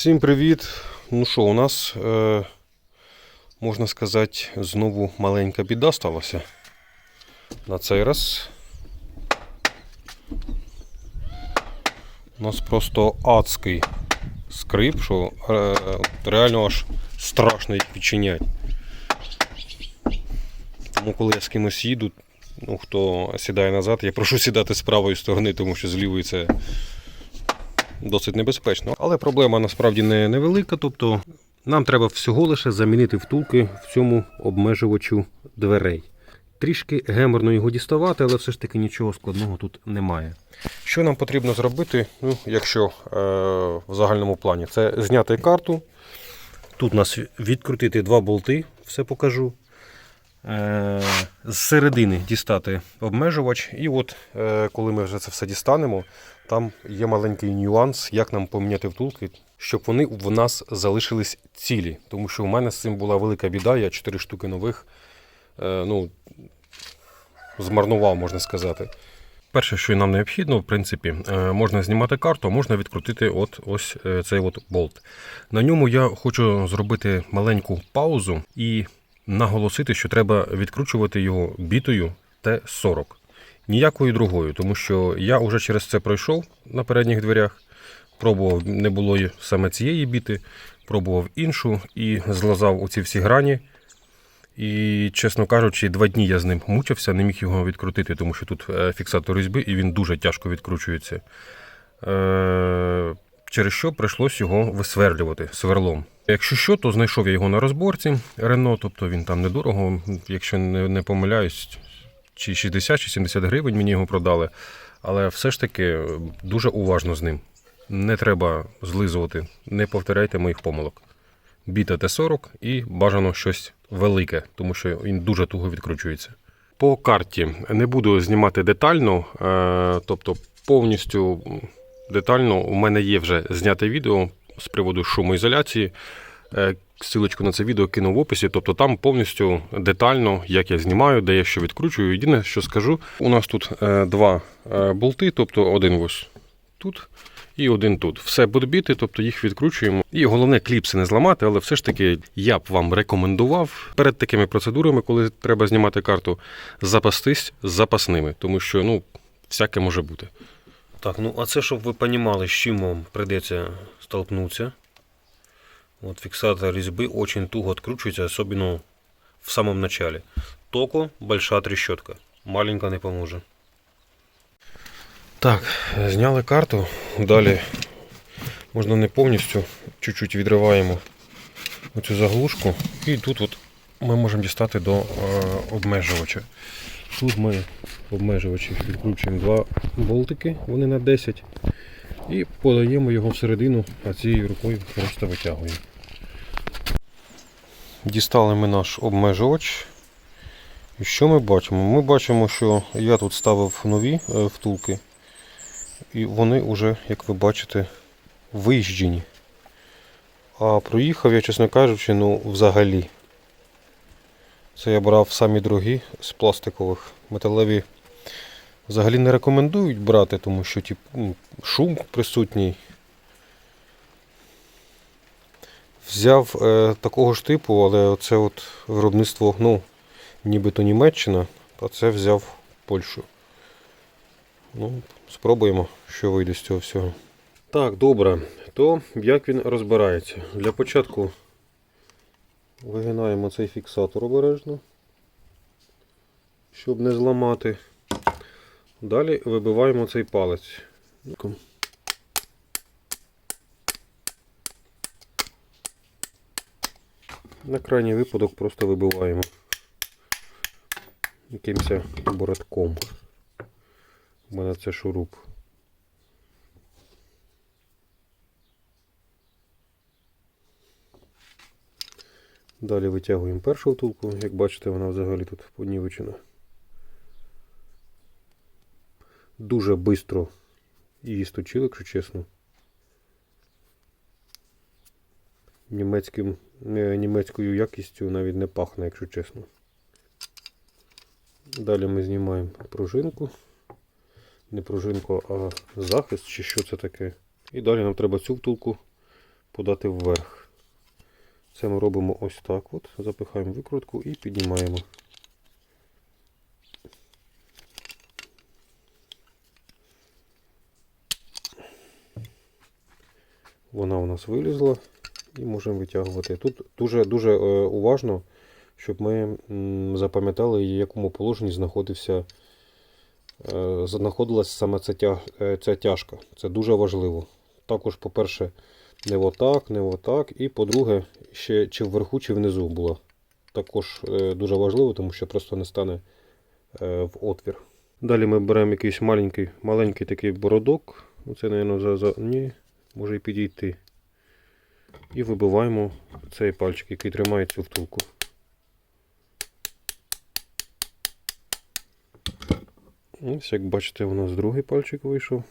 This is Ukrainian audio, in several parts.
Всім привіт! Ну що, у нас, е, можна сказати, знову маленька біда сталася. На цей раз. У нас просто адський скрип, що е, реально аж страшно їх відчиняти. Тому коли я з кимось їду, ну хто сідає назад, я прошу сідати з правої сторони, тому що з лівої це досить небезпечно. Але проблема насправді не невелика. Тобто нам треба всього лише замінити втулки в цьому обмежувачу дверей. Трішки геморно його діставати, але все ж таки нічого складного тут немає. Що нам потрібно зробити, ну, якщо е, в загальному плані, це зняти карту. Тут у нас відкрутити два болти, все покажу. Е, з середини дістати обмежувач. І от е, коли ми вже це все дістанемо, там є маленький нюанс, як нам поміняти втулки, щоб вони в нас залишились цілі. Тому що у мене з цим була велика біда, я 4 штуки нових е, ну, змарнував, можна сказати. Перше, що нам необхідно, в принципі, можна знімати карту, можна відкрутити от ось цей от болт. На ньому я хочу зробити маленьку паузу і наголосити, що треба відкручувати його бітою Т40. Ніякою другою, тому що я вже через це пройшов на передніх дверях, пробував, не було саме цієї біти, пробував іншу і злазав оці всі грані. І, чесно кажучи, два дні я з ним мучився, не міг його відкрутити, тому що тут е, фіксатор різьби і він дуже тяжко відкручується. Е, Через що прийшлось його висверлювати сверлом. Якщо що, то знайшов я його на розборці Рено, тобто він там недорого, якщо не, помиляюсь, чи 60 чи 70 гривень мені його продали. Але все ж таки дуже уважно з ним. Не треба злизувати, не повторяйте моїх помилок. Біта Т40 і бажано щось велике, тому що він дуже туго відкручується. По карті не буду знімати детально, е, тобто повністю детально у мене є вже зняте відео з приводу шумоізоляції. Е, Силочку на це відео кину в описі, тобто там повністю детально, як я знімаю, де я що відкручую. Єдине, що скажу, у нас тут е, два е, болти, тобто один ось тут і один тут. Все буде біти, тобто їх відкручуємо. І головне кліпси не зламати, але все ж таки я б вам рекомендував перед такими процедурами, коли треба знімати карту, запастись запасними, тому що ну, всяке може бути. Так, ну а це, щоб ви розуміли, з чим вам прийдеться столкнутися. Вот фиксатор резьбы очень туго откручивается, особенно в самом начале. Токо большая трещотка. Маленька не поможе. Так, зняли карту. Далі можна не повністю, чуть-чуть відриваємо оцю заглушку. І тут от ми можемо дістати до е, обмежувача. Тут ми обмежувачі відкручуємо два болтики, вони на 10. І подаємо його всередину, а цією рукою просто витягуємо. Дістали ми наш обмежувач. І що ми бачимо? Ми бачимо, що я тут ставив нові е, втулки, і вони вже, як ви бачите, виїжджені. А проїхав я, чесно кажучи, ну взагалі. Це я брав самі дорогі з пластикових. Металеві взагалі не рекомендують брати, тому що тип, ну, шум присутній. Взяв е, такого ж типу, але це от виробництво, ну, нібито Німеччина, а це взяв Польщу. Ну, спробуємо, що вийде з цього всього. Так, добре. То як він розбирається? Для початку вигинаємо цей фіксатор обережно, щоб не зламати. Далі вибиваємо цей палець. На крайній випадок просто вибиваємо якимось бородком. У мене це шуруп. Далі витягуємо першу втулку, як бачите, вона взагалі тут понівечена. Дуже швидко її сточили, якщо чесно. Німецьким, е, німецькою якістю навіть не пахне, якщо чесно. Далі ми знімаємо пружинку. Не пружинку, а захист, чи що це таке. І далі нам треба цю втулку подати вверх. Це ми робимо ось так. от. Запихаємо викрутку і піднімаємо. Вона у нас вилізла і можемо витягувати. Тут дуже дуже е, уважно, щоб ми запам'ятали, в якому положенні знаходився, е, знаходилась саме е, ця тяжка. Це дуже важливо. Також, по-перше, не отак, не отак. І по-друге, ще чи вверху, чи внизу була. Також е, дуже важливо, тому що просто не стане е, в отвір. Далі ми беремо якийсь маленький, маленький такий бородок. Оце, мабуть, за, за... Ні, може і підійти. І вибиваємо цей пальчик, який тримає цю втулку. Ось, як бачите, у нас другий пальчик вийшов.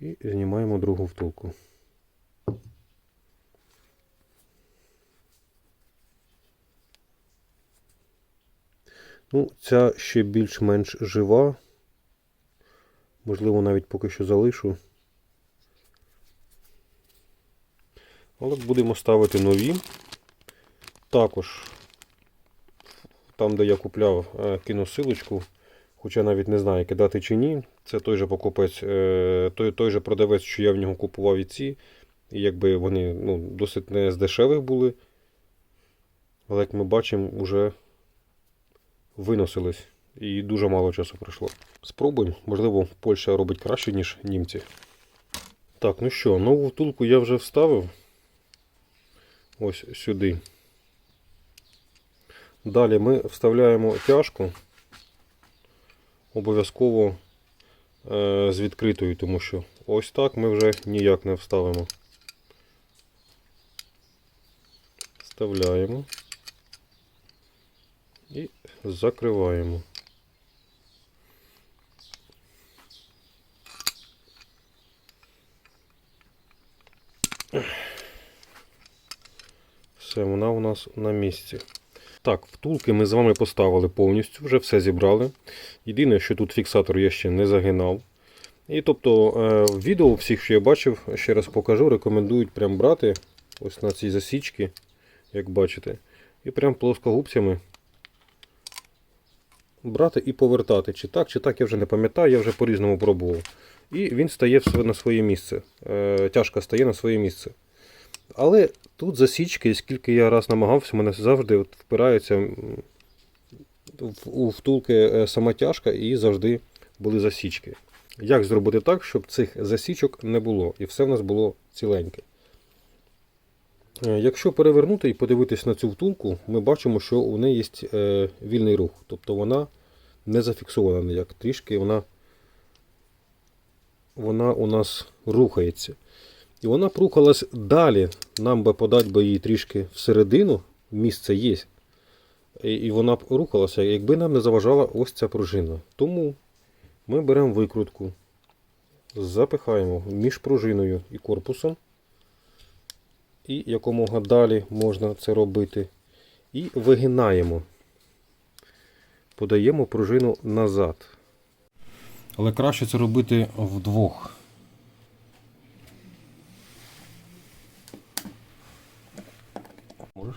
І знімаємо другу втулку. Ну, ця ще більш-менш жива. Можливо, навіть поки що залишу. Але будемо ставити нові. Також, там, де я купляв, е, кину силочку, хоча навіть не знаю, кидати чи ні. Це той же покупець, е, той, той же продавець, що я в нього купував і ці. І якби вони ну, досить не з дешевих були. Але як ми бачимо, вже виносились. І дуже мало часу пройшло. Спробуємо. Можливо, Польща робить краще, ніж німці. Так, ну що, нову втулку я вже вставив. Ось сюди. Далі ми вставляємо тяжку. Обов'язково е, з відкритою, тому що ось так ми вже ніяк не вставимо. Вставляємо і закриваємо. Все, вона у нас на місці. Так, втулки ми з вами поставили повністю, вже все зібрали. Єдине, що тут фіксатор я ще не загинав. І тобто е, відео всіх, що я бачив, ще раз покажу, рекомендують прям брати ось на ці засічки, як бачите, і прям плоскогубцями брати і повертати. Чи так, чи так, я вже не пам'ятаю, я вже по-різному пробував. І він стає на своє місце. Е, Тяжка стає на своє місце. Але тут засічки, скільки я раз намагався, мене завжди от впираються у втулки е, сама тяжка і завжди були засічки. Як зробити так, щоб цих засічок не було і все в нас було ціленьке? Е, Якщо перевернути і подивитись на цю втулку, ми бачимо, що у неї є е, вільний рух. Тобто вона не зафіксована ніяк. Трішки вона, вона у нас рухається. І вона прухалась далі. Нам би подати би її трішки всередину, місце є. І, і вона б рухалася, якби нам не заважала ось ця пружина. Тому ми беремо викрутку, запихаємо між пружиною і корпусом. І якомога далі можна це робити. І вигинаємо. Подаємо пружину назад. Але краще це робити вдвох. Можеш?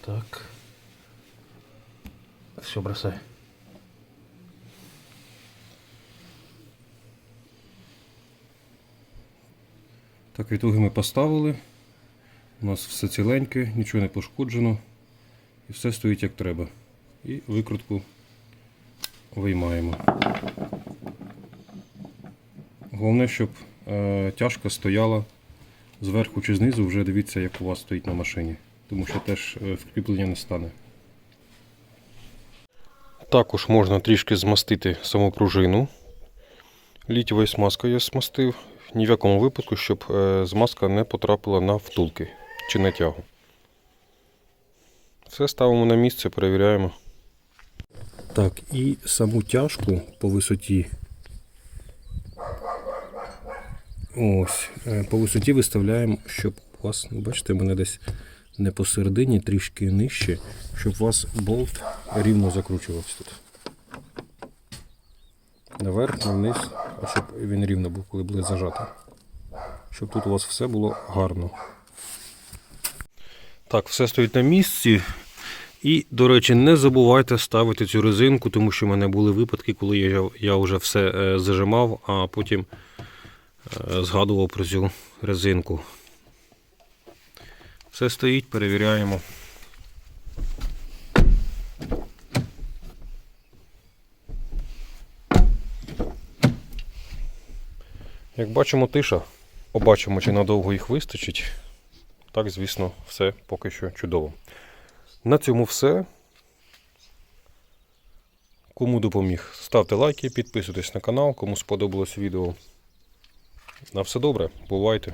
Так. Все, бросай. Так, відтоги ми поставили. У нас все ціленьке, нічого не пошкоджено. І все стоїть як треба. І викрутку виймаємо. Головне, щоб е, тяжка стояла зверху чи знизу, вже дивіться, як у вас стоїть на машині. Тому що теж е, вкріплення не стане. Також можна трішки змастити саму пружину. Літєвою смазкою я смастив. Ні в якому випадку, щоб е, змазка не потрапила на втулки чи на тягу. Все ставимо на місце, перевіряємо. Так, і саму тяжку по висоті. Ось, е, по висоті виставляємо, щоб у вас, ну, бачите, мене десь не посередині, трішки нижче, щоб у вас болт рівно закручувався тут. Не вверх, вниз, щоб він рівно був, коли буде зажати. Щоб тут у вас все було гарно. Так, все стоїть на місці. І, до речі, не забувайте ставити цю резинку, тому що в мене були випадки, коли я, я вже все е, зажимав, а потім е, згадував про цю резинку. Все стоїть, перевіряємо. Як бачимо, тиша. Побачимо, чи надовго їх вистачить. Так, звісно, все поки що чудово. На цьому все. Кому допоміг, ставте лайки, підписуйтесь на канал, кому сподобалось відео. На все добре, бувайте!